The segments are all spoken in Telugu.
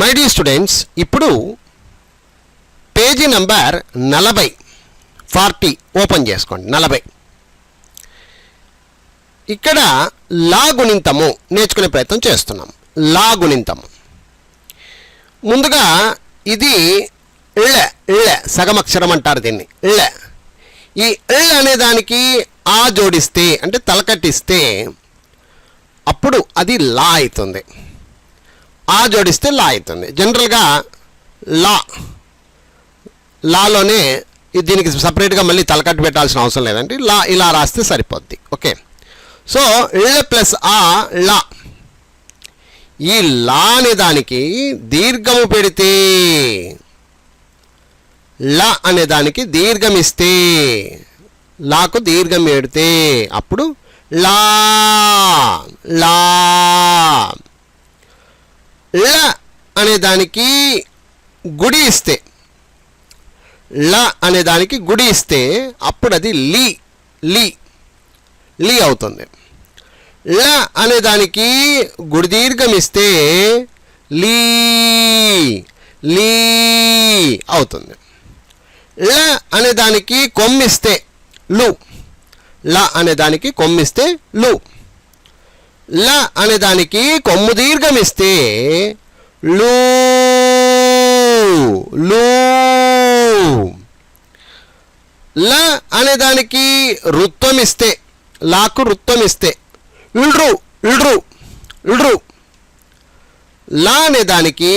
మై స్టూడెంట్స్ ఇప్పుడు పేజీ నంబర్ నలభై ఫార్టీ ఓపెన్ చేసుకోండి. నలభై. ఇక్కడ లా గుణింతము నేర్చుకునే ప్రయత్నం చేస్తున్నాం. లా గుణింతము. ముందుగా ఇది ఇళ్ళ ఇళ్ళ సగమక్షరం అంటారు దీన్ని. ఇళ్ళ ఈ ఇళ్ళ అనే దానికి ఆ జోడిస్తే అంటే తలకట్టిస్తే అప్పుడు అది లా అవుతుంది. ఆ జోడిస్తే లా అవుతుంది. జనరల్గా లా లాలోనే దీనికి సపరేట్గా మళ్ళీ తలకట్టు పెట్టాల్సిన అవసరం లేదండి. లా ఇలా రాస్తే సరిపోద్ది. ఓకే. సో ళ ప్లస్ ఆ లా. ఈ లా అనే దానికి దీర్ఘము పెడితే ల అనే దానికి దీర్ఘం ఇస్తే లాకు దీర్ఘం పెడితే అప్పుడు లా లా. ల అనే దానికి గుడి ఇస్తే. ల అనే దానికి గుడి ఇస్తే అప్పుడు అది లీ లీ లీ అవుతుంది. ల అనే దానికి గుడి దీర్ఘం ఇస్తే లీ లీ అవుతుంది. ల అనే దానికి కొమ్మిస్తే లు. ల అనే దానికి కొమ్మిస్తే లు. ల అనే దానికి కొమ్ము దీర్ఘం ఇస్తే లూ లూ. ల అనే దానికి రుత్వం ఇస్తే లాకు రుత్వం ఇస్తే ఇడ్రు ఇడ్రు ఇడ్రు లా అనే దానికి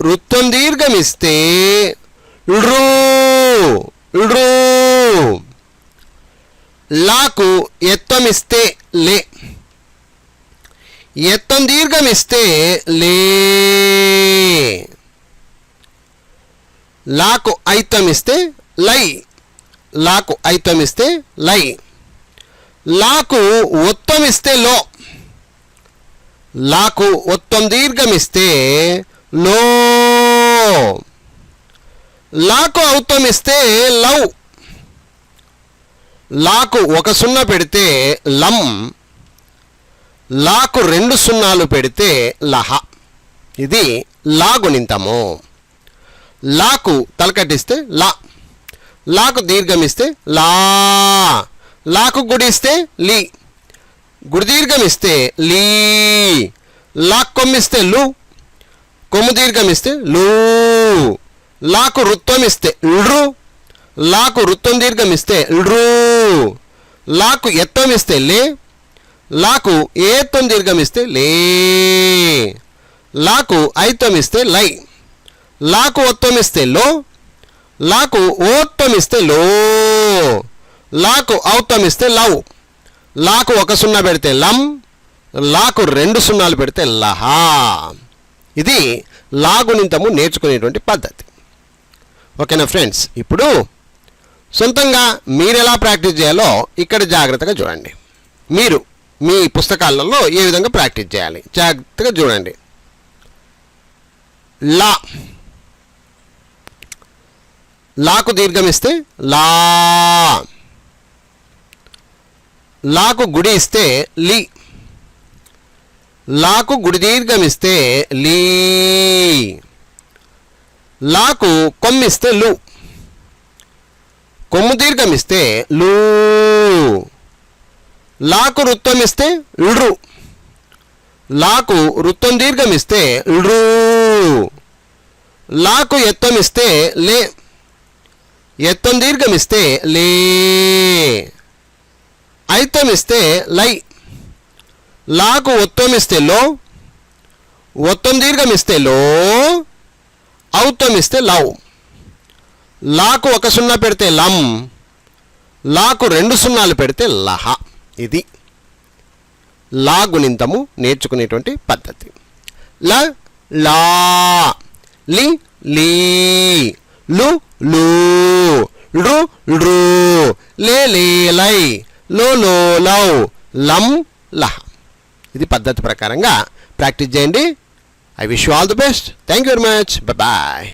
రుత్వం దీర్ఘం ఇస్తే ఇడ్రు ఇడ్రు లాకు ఎత్వం ఇస్తే లే. ఎత్తం దీర్ఘం ఇస్తే లే. లాకు ఐతం ఇస్తే లై. లాకు ఐతం ఇస్తే లై. లాకు ఒత్తం ఇస్తే లో. లాకు ఒత్తం దీర్ఘం ఇస్తే లో. లాకు ఔతం ఇస్తే లవ్ లాకు ఒక సున్నా పెడితే లం. లాకు రెండు సున్నాలు పెడితే లహ. ఇది లా గుణింతము లాకు తలకట్టిస్తే లా. లాకు దీర్ఘమిస్తే లా. లాకు గుడిస్తే లీ. గుడి దీర్ఘమిస్తే లీ. లాక్ కొమ్మిస్తే లు. కొమ్ము దీర్ఘమిస్తే లూ. లాకు రుత్వం ఇస్తే ల్రు లాకు వృత్తం దీర్ఘమిస్తే ల్రు లాకు ఎత్తం ఇస్తే లే. లాకు ఏత్వం దీర్ఘమిస్తే లే. లాకు ఐత్వం ఇస్తే లై. లాకు ఒత్వం ఇస్తే లో. లాకు ఓత్వం ఇస్తే లో. లాకు ఔత్వం ఇస్తే లవ్ లాకు ఒక సున్నా పెడితే లం. లాకు రెండు సున్నాలు పెడితే లహా. ఇది లాగునింతము నేర్చుకునేటువంటి పద్ధతి. ఓకేనా ఫ్రెండ్స్? ఇప్పుడు సొంతంగా మీరు ఎలా ప్రాక్టీస్ చేయాలో ఇక్కడ జాగ్రత్తగా చూడండి. మీరు మీ పుస్తకాలలో ఏ విధంగా ప్రాక్టీస్ చేయాలి? జాగ్రత్తగా చూడండి. లా. లాకు దీర్ఘం ఇస్తే లా. లాకు గుడి ఇస్తే లీ. లాకు గుడి దీర్ఘం ఇస్తే లీ. లాకు కొమ్మిస్తే లు. కొమ్ము దీర్ఘం ఇస్తే లూ. లాకు వృత్తం ఇస్తే ల్రు. లాకు వృత్తం దీర్ఘం ఇస్తే ల్రు. లాకు ఎత్తం ఇస్తే లే. ఎత్తం దీర్ఘమిస్తే లే. ఐతం ఇస్తే లై. లాకు ఒత్తం ఇస్తే లో. ఒత్తం దీర్ఘం ఇస్తే లో. ఔత్తం ఇస్తే లవ్ లాకు ఒక సున్నా పెడితే లం. లాకు రెండు సున్నాలు పెడితే లహ. ఇది లా గుణింతము నేర్చుకునేటువంటి పద్ధతి. ల లా లి లీ లు లూ రు రు లే లే లై లో లో లౌ లం లహ ఇది పద్ధతి ప్రకారంగా ప్రాక్టీస్ చేయండి. I wish you all the best. Thank you very much. Bye